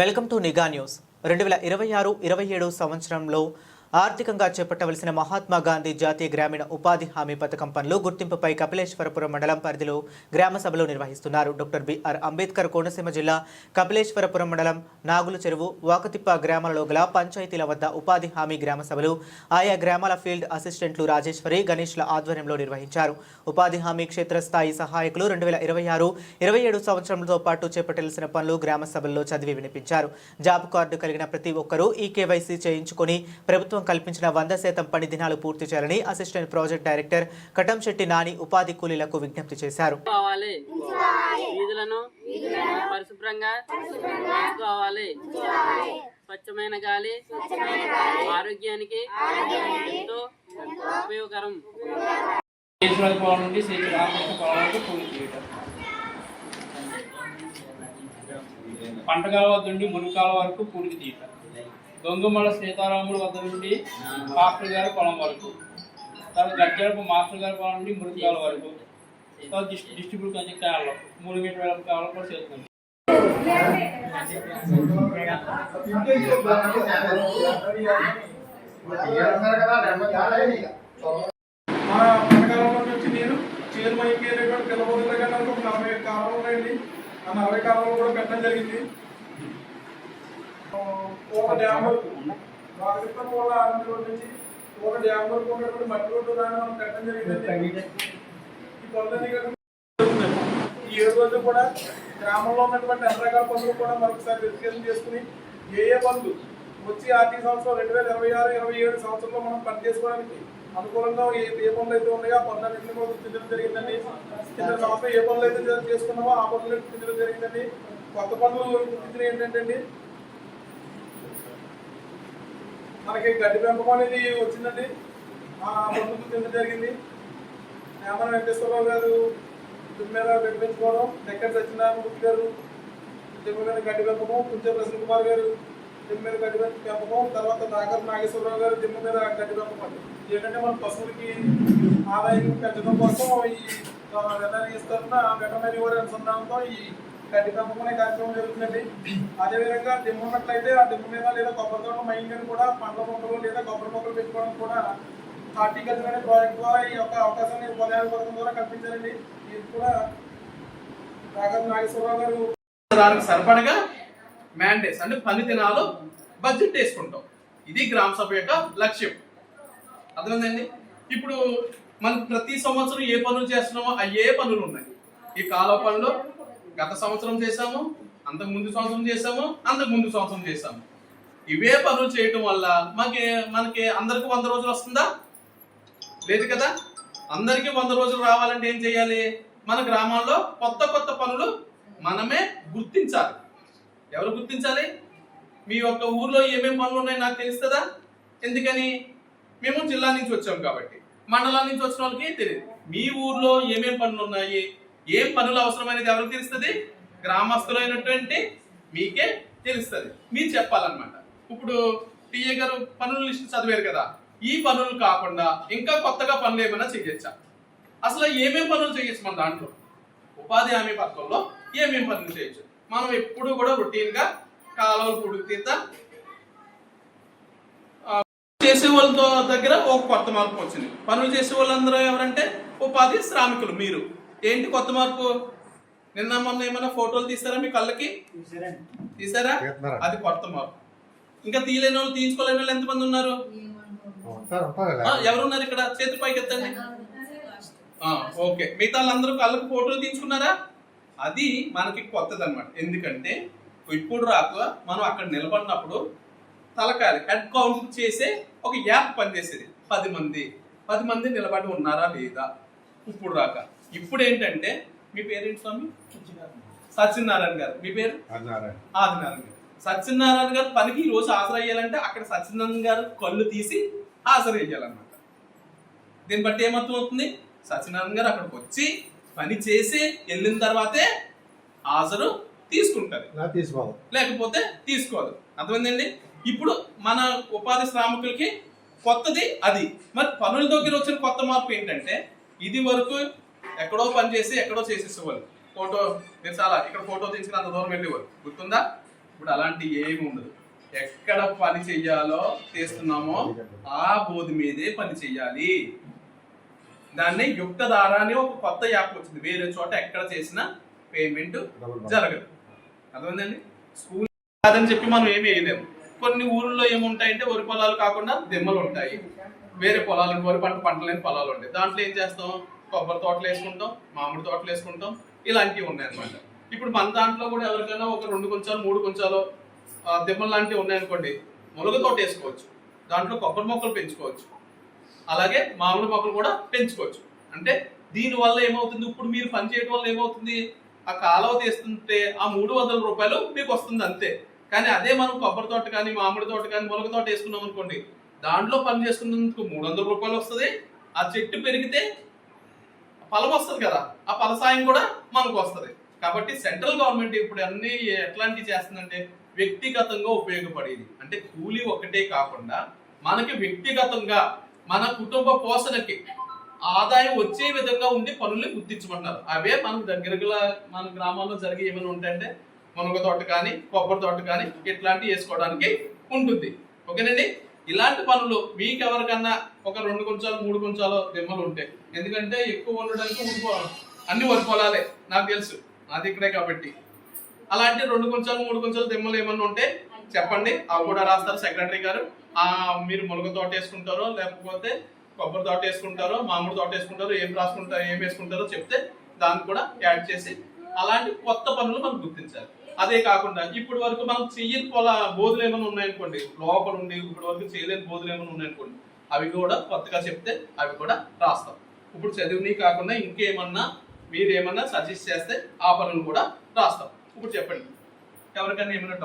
Welcome to నిఘా news. రెండు వేల ఇరవై ఆరు ఇరవై ఏడు సంవత్సరంలో ఆర్థికంగా చేపట్టవలసిన మహాత్మా గాంధీ జాతీయ గ్రామీణ ఉపాధి హామీ పథకం పనులు గుర్తింపుపై కపిలేశ్వరపురం మండలం పరిధిలో గ్రామ సభలు నిర్వహిస్తున్నారు. డాక్టర్ బిఆర్ అంబేద్కర్ కోనసీమ జిల్లా కపిలేశ్వరపురం మండలం నాగుల చెరువు వాకతిప్ప గ్రామాలలో గల పంచాయతీల వద్ద ఉపాధి హామీ గ్రామ సభలు ఆయా గ్రామాల ఫీల్డ్ అసిస్టెంట్లు రాజేశ్వరి గణేష్ల ఆధ్వర్యంలో నిర్వహించారు. ఉపాధి హామీ క్షేత్రస్థాయి సహాయకులు రెండు వేల ఇరవై ఆరు ఇరవై ఏడు సంవత్సరంతో పాటు చేపట్టాల్సిన పనులు గ్రామ సభల్లో చదివి వినిపించారు. జాబ్ కార్డు కలిగిన ప్రతి ఒక్కరూ ఈ కేవైసీ చేయించుకొని ప్రభుత్వం కల్పించిన వంద శాతం పని దినాలు పూర్తి చేయాలని assistant project director Katamsetti Nani ఉపాధి కూలీలకు విజ్ఞప్తి చేశారు. కావాలి. వీధులను పరిశుభ్రంగా స్వచ్ఛమైన గాలి ఆరోగ్యానికి ఎంతో ఉపయోగకరం. నుండి శ్రీ రామకృష్ణ పూజ చేయటం. పంట కాలువ నుండి మునుకాల వరకు పూడికి తీయటం దొంగమల సీతారాముల వద్ద నుండి మాస్టర్ గారి పొలం వరకు తర్వాత గడ్డపు మాస్టర్ గారి పొలం నుండి మునుకాల వరకు తర్వాత డిస్ట్రిబ్యూట్ కొంచెం కాలంలో మూడు మీటర్ వేల కాలం కూడా చేస్తుంది మన పథకాలలో నుంచి నేను చైర్మన్కి వెళ్ళేటువంటి పిల్లబోతుల కన్నా ఒక నలభై కాలంలో ఉన్నాయండి ఆ నలభై కాలంలో కూడా పెట్టడం జరిగింది. ఒక డ్యామ్ వరకు బాగా పూల ఆరంభ రోడ్ నుంచి ఒక డ్యామ్ వరకు ఉన్నటువంటి మట్టి రోడ్డు దాన్ని మనం కట్టడం జరిగింది ఈ పనులన్నీ ఈ ఏడు రోజులు కూడా గ్రామంలో ఉన్నటువంటి అన్ని రకాల పనులు కూడా మరొకసారి వెరిఫికేషన్ చేసుకుని ఏ ఏ పనులు వచ్చి ఆర్థిక సంవత్సరం రెండు వేల ఇరవై ఆరు ఇరవై ఏడు సంవత్సరంలో మనం పని చేసుకోవడానికి అనుకూలంగా ఏ ఏ పనులు అయితే ఉన్నాయో ఆ పనులన్నింటినీ కూడా గుర్తించడం జరిగిందండి. కింద సంవత్సరం ఏ పనులు అయితే చేసుకున్నామో ఆ పనులు గుర్తించడం జరిగిందండి. కొత్త పనులు గుర్తించిన ఏంటంటే మనకి గడ్డి పెంపకం అనేది వచ్చిందండి. ఆ పనులు జరిగింది. నేమన వెంకటేశ్వరరావు గారు దీని మీద వినిపించుకోవడం దగ్గర సత్యనారాయణ మూర్తి గారు దీని మీద గడ్డి పెంపకం కుంచె ప్రసన్న కుమార్ గారు దీని మీద గడ్డి పెంపకం తర్వాత నాగర్ నాగేశ్వరరావు గారు దీని మీద గడ్డి పెంపకం ఏంటంటే మన పశువులకి ఆదాయం పెంచడం కోసం ఈ వెటనరీ ఇస్తారన్న వెటనరీ వారి అనుసంధానంతో ఈ గడ్డి పెంపకం కార్యక్రమం జరుగుతుందండి అదేవిధంగా దిమ్మ ఉన్నట్లయితే ఆ దిమ్మ మీద లేదా కొబ్బరి తోట మైండ్ కూడా పండ్ల మొక్కలు లేదా కొబ్బరి మొక్కలు పెట్టుకోవడం కూడా హార్టికల్చర్ అనే ప్రాజెక్ట్ ద్వారా ఈ యొక్క అవకాశాన్ని ఉపాధి పథకం ద్వారా కల్పించారండి ఇది కూడా రాఘవ నాగేశ్వరరావు గారు దానికి సరిపడగా మ్యాండేట్స్ అంటే పని దినాలు బడ్జెట్ వేసుకుంటాం. ఇది గ్రామ సభ యొక్క లక్ష్యం. అర్థమైందండి? ఇప్పుడు మనం ప్రతి సంవత్సరం ఏ పనులు చేస్తున్నామో ఆ ఏ పనులు ఉన్నాయి. ఈ కాలువ పనులు గత సంవత్సరం చేశాము అంతకు ముందు సంవత్సరం చేశాము అంతకు ముందు సంవత్సరం చేశాము. ఇవే పనులు చేయటం వల్ల మనకి మనకి అందరికి వంద రోజులు వస్తుందా? లేదు కదా? అందరికీ వంద రోజులు రావాలంటే ఏం చేయాలి? మన గ్రామాల్లో కొత్త కొత్త పనులు మనమే గుర్తించాలి. ఎవరు గుర్తించాలి? మీ యొక్క ఊర్లో ఏమేమి పనులు ఉన్నాయో నాకు తెలుస్తుందా ఎందుకని? మేము జిల్లా నుంచి వచ్చాం కాబట్టి. మండలం నుంచి వచ్చిన వాళ్ళకి తెలియదు. మీ ఊర్లో ఏమేం పనులు ఉన్నాయి? ఏం పనులు అవసరమైనది ఎవరికి తెలుస్తుంది? గ్రామస్తులైనటువంటి మీకే తెలుస్తుంది. మీరు చెప్పాలన్నమాట. ఇప్పుడు టీఏ గారు పనుల లిస్ట్ చదివారు కదా ఈ పనులు కాకుండా ఇంకా కొత్తగా పనులు ఏమైనా చేయొచ్చా అసలు ఏమేం పనులు చేయొచ్చు మన దాంట్లో? ఉపాధి హామీ పథకంలో ఏమేం పనులు చేయొచ్చు మనం ఎప్పుడు కూడా రొటీన్గా కాలువలు పుడుకు తీత చేసే వాళ్ళతో దగ్గర ఒక కొత్త మార్పు వచ్చింది. పనులు చేసే వాళ్ళందరూ ఎవరంటే ఉపాధి శ్రామికులు మీరు. ఏంటి కొత్త మార్పు? నిన్న మొన్న ఏమైనా ఫోటోలు తీసారా మీ కళ్ళకి? తీసారా? అది కొత్త మార్పు. ఇంకా తీయలేని వాళ్ళు తీయించుకోలేని వాళ్ళు ఎంతమంది ఉన్నారు? ఎవరున్నారు ఇక్కడ? చేతి పైకి ఎత్తండి. ఓకే. మిగతా వాళ్ళందరూ కళ్ళకు ఫోటోలు తీసుకున్నారా అది మనకి కొత్తది అనమాట ఎందుకంటే ఇప్పుడు రాక మనం అక్కడ నిలబడినప్పుడు తలకాలి హెడ్ కౌంట్ చేసే ఒక యాప్ పనిచేసేది. పది మంది. పది మంది నిలబడి ఉన్నారా లేదా? ఇప్పుడు రాక. ఇప్పుడు ఏంటంటే మీ పేరేంటి స్వామి? సత్యనారాయణ గారు. మీ పేరు? ఆదినారాయణ. గారు. సత్యనారాయణ గారు పనికి ఈ రోజు హాజరు అయ్యాలంటే అక్కడ సత్యనారాయణ గారు కళ్ళు తీసి హాజరు అయ్యాలన్నమాట. దీన్ని బట్టి ఏమర్థం అవుతుంది సత్యనారాయణ గారు అక్కడికి వచ్చి పని చేసి వెళ్ళిన తర్వాతే హాజరు తీసుకుంటారు. తీసుకోవాలి. లేకపోతే తీసుకోదు. అర్థమైందండి? ఇప్పుడు మన ఉపాధి శ్రామికులకి కొత్తది అది. మరి పనుల దగ్గర వచ్చిన కొత్త మార్పు ఏంటంటే ఇది వరకు ఎక్కడో పని చేసి ఎక్కడో చేసేసేవాళ్ళు. ఫోటో మీరు చాలా ఇక్కడ ఫోటో తీసుకుని అంత దూరం వెళ్ళేవారు గుర్తుందా? ఇప్పుడు అలాంటి ఏమి ఉండదు. ఎక్కడ పని చెయ్యాలో చేస్తున్నామో ఆ బోధి మీదే పని చెయ్యాలి. దాన్ని యుక్తధార అని ఒక కొత్త యాప్ వచ్చింది. వేరే చోట ఎక్కడ చేసినా పేమెంట్ జరగదు. అర్థమైందండి? స్కూల్ కాదని చెప్పి మనం ఏమి వేయలేము. కొన్ని ఊర్లో ఏముంటాయంటే వరి పొలాలు కాకుండా దిమ్మలు ఉంటాయి. వేరే పొలాలు వరి పంట పంటలేని పొలాలు ఉంటాయి. దాంట్లో ఏం చేస్తాం? కొబ్బరి తోటలు వేసుకుంటాం మామిడి తోటలు వేసుకుంటాం ఇలాంటివి ఉన్నాయన్నమాట. ఇప్పుడు మన దాంట్లో కూడా ఎవరికైనా ఒక రెండు కొంచాలు మూడు కొంచాలు దిమ్మలు లాంటివి ఉన్నాయనుకోండి మునగ తోట వేసుకోవచ్చు. దాంట్లో కొబ్బరి మొక్కలు పెంచుకోవచ్చు. అలాగే మామిడి మొక్కలు కూడా పెంచుకోవచ్చు. అంటే దీనివల్ల ఏమవుతుంది? ఇప్పుడు మీరు పని చేయడం వల్ల ఏమవుతుంది? ఆ కాలువ తీస్తుంటే ఆ మూడు వందల రూపాయలు మీకు వస్తుంది అంతే. కానీ అదే మనం కొబ్బరి తోట కానీ మామిడి తోట కానీ మునగ తోట వేసుకున్నాం అనుకోండి దాంట్లో పని చేసుకున్నందుకు మూడు వందల రూపాయలు వస్తుంది ఆ చెట్టు పెరిగితే ఫలం వస్తుంది కదా ఆ ఫలసాయం కూడా మనకు వస్తుంది. కాబట్టి సెంట్రల్ గవర్నమెంట్ ఇప్పుడు అన్ని ఎట్లాంటివి చేస్తుందంటే వ్యక్తిగతంగా ఉపయోగపడేది. అంటే కూలీ ఒకటే కాకుండా మనకి వ్యక్తిగతంగా మన కుటుంబ పోషణకి ఆదాయం వచ్చే విధంగా ఉండి పనులు గుర్తించమంటున్నారు. అవే మనకు దగ్గరగా మన గ్రామాల్లో జరిగే ఏమైనా ఉంటాయంటే మునగ తోట కానీ కొబ్బరి తోట కానీ ఇట్లాంటివి వేసుకోవడానికి ఉంటుంది. ఓకేనండి? ఇలాంటి పనులు మీకు ఎవరికన్నా ఒక రెండు కొంచాలు మూడు కొంచాలు దిమ్మలు ఉంటాయి ఎందుకంటే ఎక్కువ ఉండడానికి అన్ని వరి పొలాలే నాకు తెలుసు. నాది ఇక్కడే కాబట్టి. అలాంటి రెండు కొంచాలు మూడు కొంచాలు దిమ్మలు ఏమన్నా ఉంటే చెప్పండి. అవి కూడా రాస్తారు సెక్రటరీ గారు. ఆ మీరు మునగ తోట వేసుకుంటారో లేకపోతే కొబ్బరి తోట వేసుకుంటారో మామిడి తోట వేసుకుంటారో ఏం రాసుకుంటారో ఏం వేసుకుంటారో చెప్తే దాన్ని కూడా యాడ్ చేసి అలాంటి కొత్త పనులు మనం గుర్తించాలి. అదే కాకుండా ఇప్పటి వరకు మనం చెయ్యని పొల బోధులు ఏమైనా ఉన్నాయనుకోండి లోపల ఉండి ఇప్పటి వరకు చేయలేని బోధులు ఏమైనా ఉన్నాయనుకోండి అవి కూడా కొత్తగా చెప్తే అవి కూడా రాస్తాం. ఇప్పుడు చదివిని కాకుండా ఇంకేమన్నా మీరు ఏమన్నా సజెస్ట్ చేస్తే ఆ పనులు కూడా రాస్తాం. ఇప్పుడు చెప్పండి. ఎవరికైనా ఏమైనా